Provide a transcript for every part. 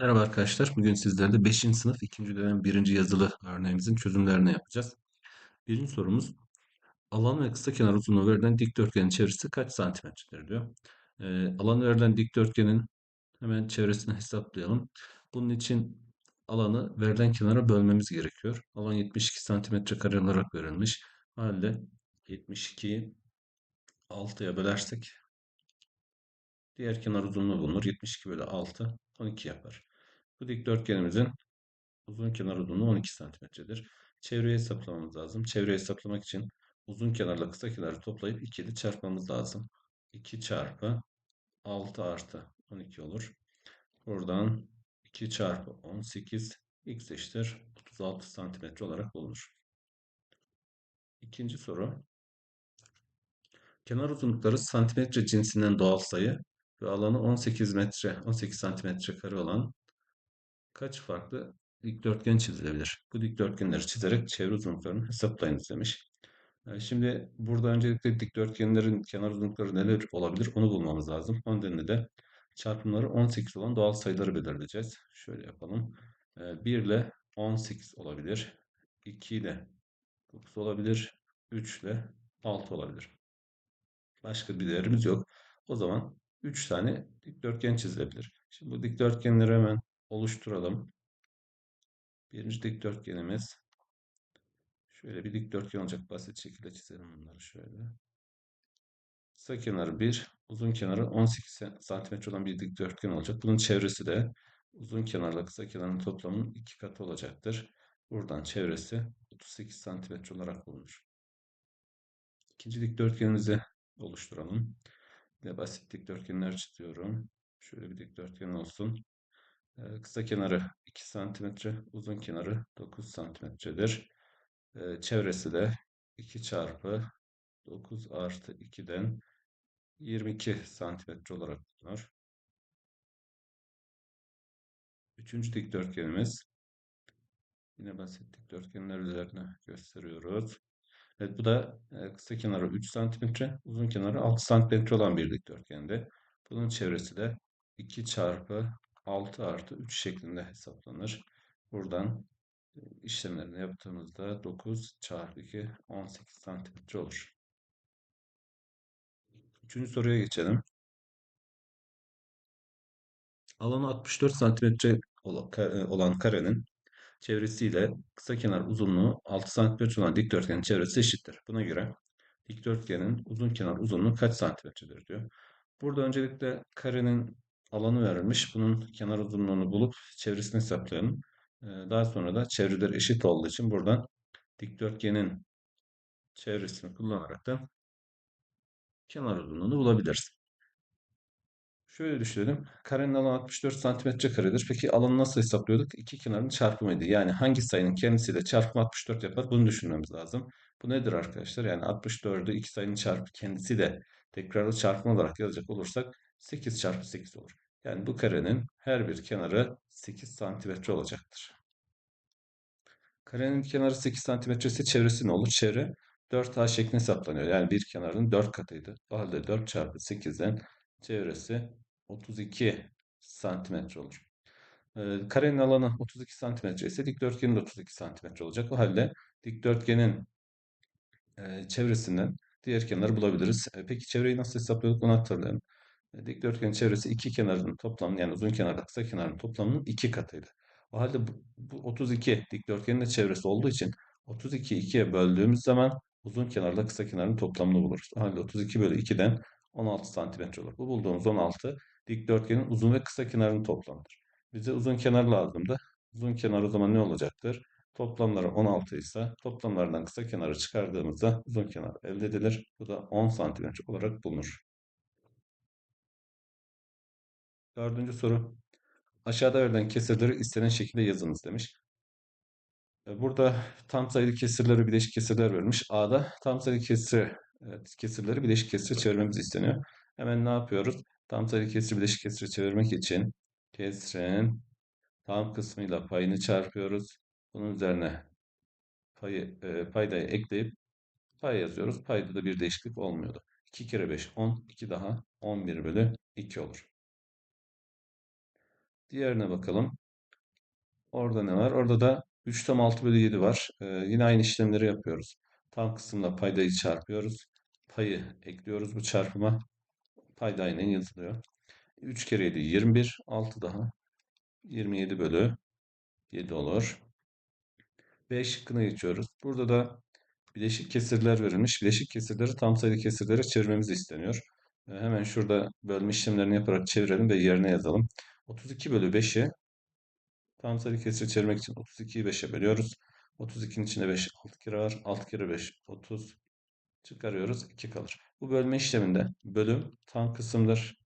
Merhaba arkadaşlar. Bugün sizlerle 5. sınıf 2. dönem 1. yazılı örneğimizin çözümlerini yapacağız. Birinci sorumuz alan ve kısa kenar uzunluğu verilen dikdörtgenin çevresi kaç santimetredir diyor. Ee, alanı verilen dikdörtgenin hemen çevresini hesaplayalım. Bunun için alanı verilen kenara bölmemiz gerekiyor. Alan 72 santimetre kare olarak verilmiş. Halde 72'yi 6'ya bölersek diğer kenar uzunluğu bulunur. 72 bölü 6 12 yapar. Bu dikdörtgenimizin Uzun kenar uzunluğu 12 santimetredir. Çevreyi hesaplamamız lazım. Çevreyi hesaplamak için uzun kenarla kısa kenarı toplayıp 2 ile çarpmamız lazım. 2 çarpı 6 artı 12 olur. Buradan 2 çarpı 18 x eşittir 36 santimetre olarak bulunur. İkinci soru. Kenar uzunlukları santimetre cinsinden doğal sayı ve alanı 18 metre 18 santimetre kare olan kaç farklı dikdörtgen çizilebilir? Bu dikdörtgenleri çizerek çevre uzunluklarını hesaplayınız demiş. Ee, şimdi burada öncelikle dikdörtgenlerin kenar uzunlukları neler olabilir onu bulmamız lazım. O nedenle de çarpımları 18 olan doğal sayıları belirleyeceğiz. Şöyle yapalım. 1 ee, ile 18 olabilir. 2 ile 9 olabilir. 3 ile 6 olabilir. Başka bir değerimiz yok. O zaman 3 tane dikdörtgen çizilebilir. Şimdi bu dikdörtgenleri hemen oluşturalım. Birinci dikdörtgenimiz şöyle bir dikdörtgen olacak. Basit şekilde çizelim bunları şöyle. Kısa kenarı 1, uzun kenarı 18 cm olan bir dikdörtgen olacak. Bunun çevresi de uzun kenarla kısa kenarın toplamının iki katı olacaktır. Buradan çevresi 38 cm olarak bulunur. İkinci dikdörtgenimizi oluşturalım. Yine basit dikdörtgenler çiziyorum. Şöyle bir dikdörtgen olsun. Kısa kenarı 2 cm, uzun kenarı 9 cm'dir. Çevresi de 2 çarpı 9 artı 2'den 22 santimetre olarak bulunur. Üçüncü dikdörtgenimiz. Yine basit dikdörtgenler üzerine gösteriyoruz. Evet bu da kısa kenarı 3 santimetre, uzun kenarı 6 santimetre olan bir dikdörtgende. Bunun çevresi de 2 çarpı 6 artı 3 şeklinde hesaplanır. Buradan e, işlemlerini yaptığımızda 9 çarpı 2 18 santimetre olur. Üçüncü soruya geçelim. Alanı 64 santimetre e, olan karenin çevresiyle kısa kenar uzunluğu 6 santimetre olan dikdörtgenin çevresi eşittir. Buna göre dikdörtgenin uzun kenar uzunluğu kaç santimetredir diyor. Burada öncelikle karenin alanı verilmiş. Bunun kenar uzunluğunu bulup çevresini hesaplayalım. Ee, daha sonra da çevreler eşit olduğu için buradan dikdörtgenin çevresini kullanarak da kenar uzunluğunu bulabiliriz. Şöyle düşünelim. Karenin alanı 64 santimetre karedir. Peki alanı nasıl hesaplıyorduk? İki kenarın çarpımıydı. Yani hangi sayının kendisiyle çarpımı 64 yapar? Bunu düşünmemiz lazım. Bu nedir arkadaşlar? Yani 64'ü iki sayının çarpı kendisiyle tekrarlı çarpım olarak yazacak olursak 8 çarpı 8 olur. Yani bu karenin her bir kenarı 8 santimetre olacaktır. Karenin kenarı 8 santimetre ise çevresi ne olur? Çevre 4A şeklinde hesaplanıyor. Yani bir kenarın 4 katıydı. O halde 4 çarpı 8'den çevresi 32 santimetre olur. Ee, karenin alanı 32 santimetre ise dikdörtgenin de 32 santimetre olacak. O halde dikdörtgenin e, çevresinden diğer kenarı bulabiliriz. E, peki çevreyi nasıl hesaplıyorduk onu hatırlayalım. Dikdörtgenin çevresi iki kenarının toplamı yani uzun kenarla kısa kenarın toplamının iki katıydı. O halde bu, bu 32 dikdörtgenin de çevresi olduğu için 32'yi 2'ye böldüğümüz zaman uzun kenarla kısa kenarın toplamını buluruz. O halde 32 bölü 2'den 16 santimetre olur. Bu bulduğumuz 16 dikdörtgenin uzun ve kısa kenarının toplamıdır. Bize uzun kenar lazımdı. Uzun kenar o zaman ne olacaktır? Toplamları 16 ise toplamlardan kısa kenarı çıkardığımızda uzun kenar elde edilir. Bu da 10 santimetre olarak bulunur. Dördüncü soru. Aşağıda verilen kesirleri istenen şekilde yazınız demiş. E, burada tam sayılı kesirleri bileşik kesirler vermiş. A'da tam sayılı kesir, kesirleri bileşik kesire çevirmemiz isteniyor. Hemen ne yapıyoruz? Tam sayılı kesir bileşik kesire çevirmek için kesirin tam kısmıyla payını çarpıyoruz. Bunun üzerine payı, e, paydayı ekleyip pay yazıyoruz. Payda da bir değişiklik olmuyordu. 2 kere 5 10, 2 daha 11 bölü 2 olur. Diğerine bakalım. Orada ne var? Orada da 3 tam 6 bölü 7 var. Ee, yine aynı işlemleri yapıyoruz. Tam kısımda paydayı çarpıyoruz. Payı ekliyoruz bu çarpıma. Payda aynen yazılıyor. 3 kere 7 21. 6 daha 27 bölü 7 olur. B şıkkına geçiyoruz. Burada da bileşik kesirler verilmiş. Bileşik kesirleri tam sayılı kesirlere çevirmemiz isteniyor. Ee, hemen şurada bölme işlemlerini yaparak çevirelim ve yerine yazalım. 32 bölü 5'i tam sayılı kesire çevirmek için 32'yi 5'e bölüyoruz. 32'nin içinde 5 6 kere var. 6 kere 5 30 çıkarıyoruz 2 kalır. Bu bölme işleminde bölüm tam kısımdır.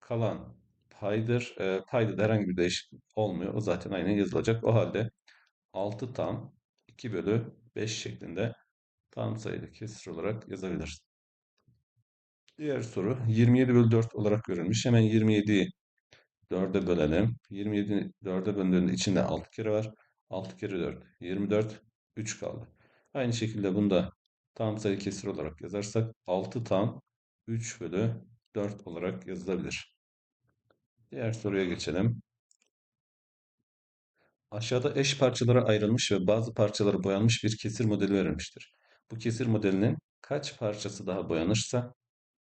Kalan paydır. E, payda da herhangi bir değişiklik olmuyor. O zaten aynen yazılacak. O halde 6 tam 2 bölü 5 şeklinde tam sayılı kesir olarak yazabiliriz. Diğer soru 27 bölü 4 olarak görülmüş. Hemen 27'yi 4'e bölelim. 27 4'e böldüğünde içinde 6 kere var. 6 kere 4 24 3 kaldı. Aynı şekilde bunu da tam sayı kesir olarak yazarsak 6 tam 3 bölü 4 olarak yazılabilir. Diğer soruya geçelim. Aşağıda eş parçalara ayrılmış ve bazı parçaları boyanmış bir kesir modeli verilmiştir. Bu kesir modelinin kaç parçası daha boyanırsa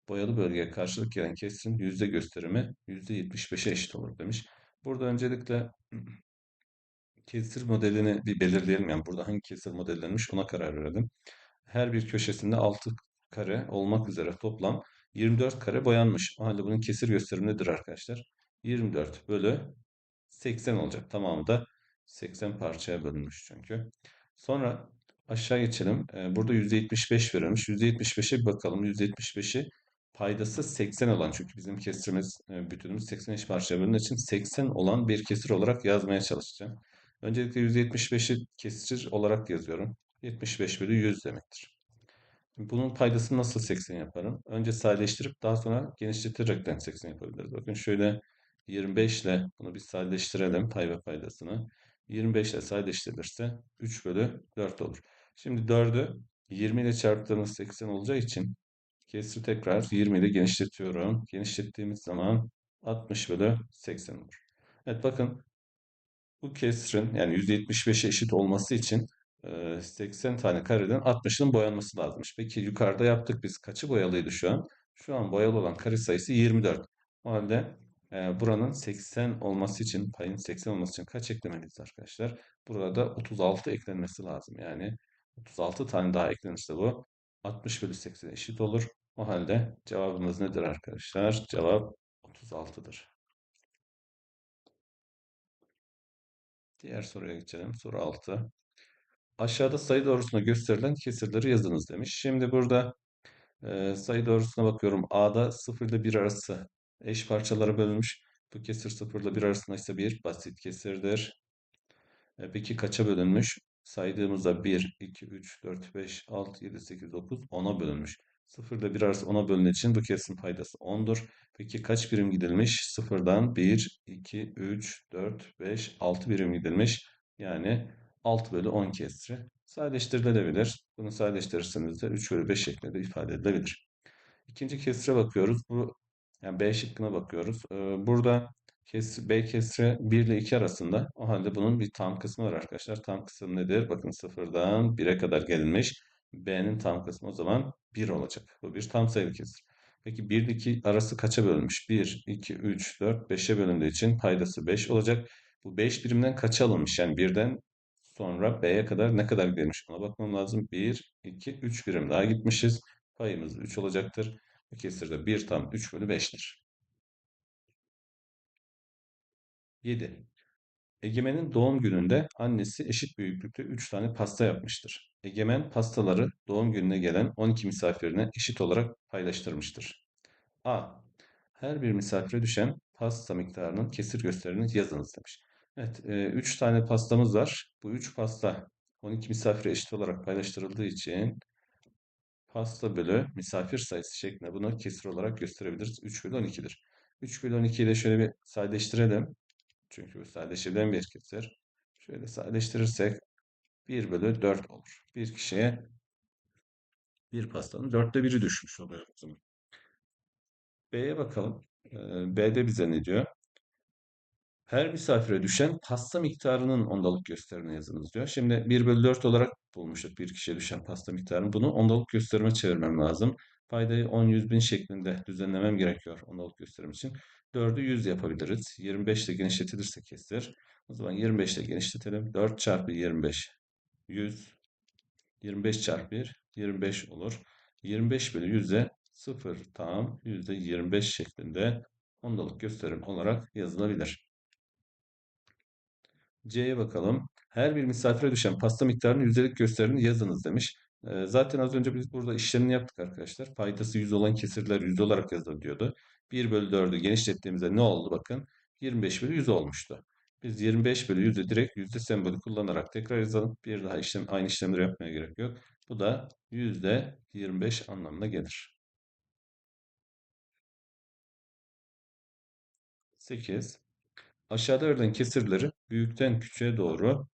boyalı bölgeye karşılık gelen kesirin yüzde gösterimi %75'e eşit olur demiş. Burada öncelikle kesir modelini bir belirleyelim. Yani burada hangi kesir modellenmiş ona karar verelim. Her bir köşesinde 6 kare olmak üzere toplam 24 kare boyanmış. O halde bunun kesir gösterimi nedir arkadaşlar? 24 bölü 80 olacak. Tamamı da 80 parçaya bölünmüş çünkü. Sonra aşağı geçelim. Ee, burada %75 verilmiş. %75'e bir bakalım. %75'i paydası 80 olan çünkü bizim kesirimiz e, bütünümüz 80 eş parçaya bölündüğü için 80 olan bir kesir olarak yazmaya çalışacağım. Öncelikle %75'i kesir olarak yazıyorum. 75 bölü 100 demektir. Bunun paydasını nasıl 80 yaparım? Önce sadeleştirip daha sonra genişleterekten 80 yapabiliriz. Bakın şöyle 25 ile bunu bir sadeleştirelim pay ve paydasını. 25 ile sadeleştirilirse 3 bölü 4 olur. Şimdi 4'ü 20 ile çarptığımız 80 olacağı için kesri tekrar 20 ile genişletiyorum. Genişlettiğimiz zaman 60 bölü 80 olur. Evet bakın bu kesrin yani %75'e eşit olması için 80 tane kareden 60'ın boyanması lazımmış. Peki yukarıda yaptık biz. Kaçı boyalıydı şu an? Şu an boyalı olan kare sayısı 24. O halde buranın 80 olması için, payın 80 olması için kaç eklemeliyiz arkadaşlar? Burada 36 eklenmesi lazım. Yani 36 tane daha eklenirse bu 60 bölü 80 eşit olur. O halde cevabımız nedir arkadaşlar? Cevap 36'dır. Diğer soruya geçelim. Soru 6. Aşağıda sayı doğrusuna gösterilen kesirleri yazınız demiş. Şimdi burada e, sayı doğrusuna bakıyorum. A'da 0 ile 1 arası eş parçalara bölünmüş. Bu kesir 0 ile 1 arasında ise bir basit kesirdir. E, peki kaça bölünmüş? Saydığımızda 1, 2, 3, 4, 5, 6, 7, 8, 9, 10'a bölünmüş. 0 ile 1 arası 10'a bölündüğü için bu kesirin paydası 10'dur. Peki kaç birim gidilmiş? 0'dan 1, 2, 3, 4, 5, 6 birim gidilmiş. Yani 6 bölü 10 kesri sadeleştirilebilir. Bunu sadeleştirirseniz de 3 bölü 5 şeklinde ifade edilebilir. İkinci kesre bakıyoruz. Bu yani B şıkkına bakıyoruz. Ee, burada kes, B kesri 1 ile 2 arasında. O halde bunun bir tam kısmı var arkadaşlar. Tam kısım nedir? Bakın 0'dan 1'e kadar gelinmiş. B'nin tam kısmı o zaman 1 olacak. Bu bir tam sayılı kesir. Peki 1 ile 2 arası kaça bölünmüş? 1, 2, 3, 4, 5'e bölündüğü için paydası 5 olacak. Bu 5 birimden kaça alınmış? Yani 1'den sonra B'ye kadar ne kadar gelmiş? Ona bakmam lazım. 1, 2, 3 birim daha gitmişiz. Payımız 3 olacaktır. Bu kesirde 1 tam 3 bölü 5'tir. 7. Egemen'in doğum gününde annesi eşit büyüklükte 3 tane pasta yapmıştır. Egemen pastaları doğum gününe gelen 12 misafirine eşit olarak paylaştırmıştır. A. Her bir misafire düşen pasta miktarının kesir gösterini yazınız demiş. Evet, 3 tane pastamız var. Bu 3 pasta 12 misafire eşit olarak paylaştırıldığı için pasta bölü misafir sayısı şeklinde bunu kesir olarak gösterebiliriz. 3 bölü 12'dir. 3 bölü 12'yi de şöyle bir sadeleştirelim. Çünkü bu sadeleşebilen bir kesir. Şöyle sadeleştirirsek 1 bölü 4 olur. Bir kişiye bir pastanın dörtte biri düşmüş oluyor. B'ye bakalım. B'de bize ne diyor? Her misafire düşen pasta miktarının ondalık gösterimini yazınız diyor. Şimdi 1 bölü 4 olarak bulmuştuk bir kişiye düşen pasta miktarını. Bunu ondalık gösterime çevirmem lazım. Paydayı 10 100 bin şeklinde düzenlemem gerekiyor ondalık gösterim için. 4'ü 100 yapabiliriz. 25 ile genişletilirse kesir. O zaman 25 ile genişletelim. 4 çarpı 25 100. 25 çarpı 1 25 olur. 25 bölü 100'e 0 tam %25 şeklinde ondalık gösterim olarak yazılabilir. C'ye bakalım. Her bir misafire düşen pasta miktarının yüzdelik gösterimini yazınız demiş. Zaten az önce biz burada işlemini yaptık arkadaşlar. Paydası 100 olan kesirler yüzde olarak yazılıyordu. 1 bölü 4'ü genişlettiğimizde ne oldu bakın. 25 bölü 100 olmuştu. Biz 25 bölü 100'ü direkt yüzde sembolü kullanarak tekrar yazalım. Bir daha işlem, aynı işlemleri yapmaya gerek yok. Bu da yüzde 25 anlamına gelir. 8. Aşağıda verilen kesirleri büyükten küçüğe doğru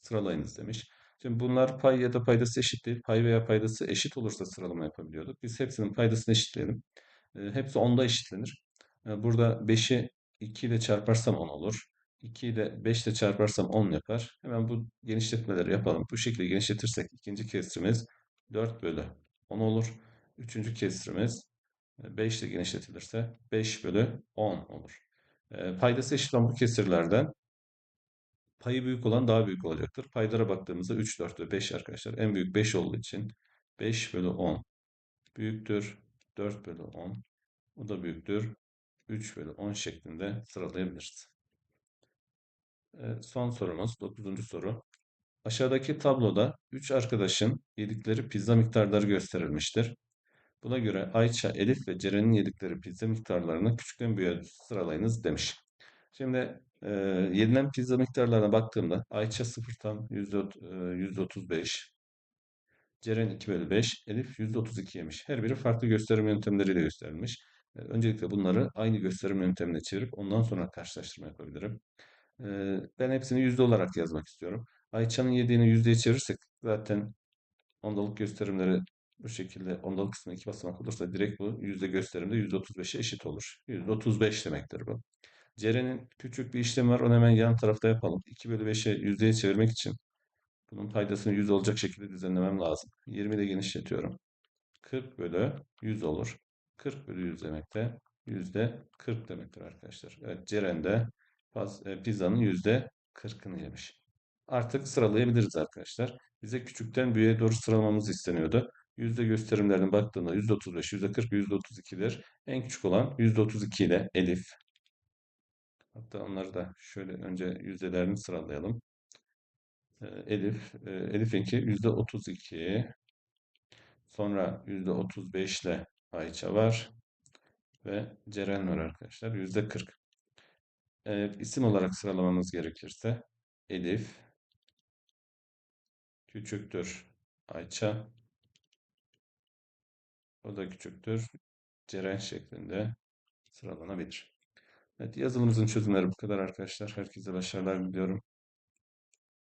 sıralayınız demiş. Şimdi bunlar pay ya da paydası eşit değil. Pay veya paydası eşit olursa sıralama yapabiliyorduk. Biz hepsinin paydasını eşitleyelim. E, hepsi 10'da eşitlenir. E, burada 5'i 2 ile çarparsam 10 olur. 2 ile 5 ile çarparsam 10 yapar. Hemen bu genişletmeleri yapalım. Bu şekilde genişletirsek ikinci kesrimiz 4 bölü 10 olur. Üçüncü kesrimiz 5 ile genişletilirse 5 bölü 10 olur. E, paydası eşit olan bu kesirlerden payı büyük olan daha büyük olacaktır. Paylara baktığımızda 3, 4 ve 5 arkadaşlar. En büyük 5 olduğu için 5 bölü 10 büyüktür. 4 bölü 10. O da büyüktür. 3 bölü 10 şeklinde sıralayabiliriz. Evet, son sorumuz 9. soru. Aşağıdaki tabloda 3 arkadaşın yedikleri pizza miktarları gösterilmiştir. Buna göre Ayça, Elif ve Ceren'in yedikleri pizza miktarlarını küçükten büyüğe sıralayınız demiş. Şimdi e, yenilen pizza miktarlarına baktığımda Ayça 0 tam %35, Ceren 2 bölü 5, Elif %32 yemiş. Her biri farklı gösterim yöntemleriyle gösterilmiş. E, öncelikle bunları aynı gösterim yöntemine çevirip ondan sonra karşılaştırma yapabilirim. E, ben hepsini yüzde olarak yazmak istiyorum. Ayça'nın yediğini yüzdeye çevirirsek zaten ondalık gösterimleri bu şekilde ondalık kısmı iki basamak olursa direkt bu yüzde gösterimde %35'e eşit olur. %35 demektir bu. Ceren'in küçük bir işlemi var. Onu hemen yan tarafta yapalım. 2 bölü 5'e yüzdeye çevirmek için bunun paydasını 100 olacak şekilde düzenlemem lazım. 20 ile genişletiyorum. 40 bölü 100 olur. 40 bölü 100 demek de yüzde 40 demektir arkadaşlar. Evet Ceren de e, pizzanın yüzde 40'ını yemiş. Artık sıralayabiliriz arkadaşlar. Bize küçükten büyüğe doğru sıralamamız isteniyordu. Yüzde gösterimlerine baktığında %35, %40, %32'dir. En küçük olan %32 ile Elif. Hatta onları da şöyle önce yüzdelerini sıralayalım. Ee, Elif, e, Elif'inki %32. Sonra %35 ile Ayça var. Ve Ceren var arkadaşlar. %40. Evet, isim olarak sıralamamız gerekirse Elif küçüktür Ayça o da küçüktür Ceren şeklinde sıralanabilir. Evet, yazılımımızın çözümleri bu kadar arkadaşlar. Herkese başarılar diliyorum.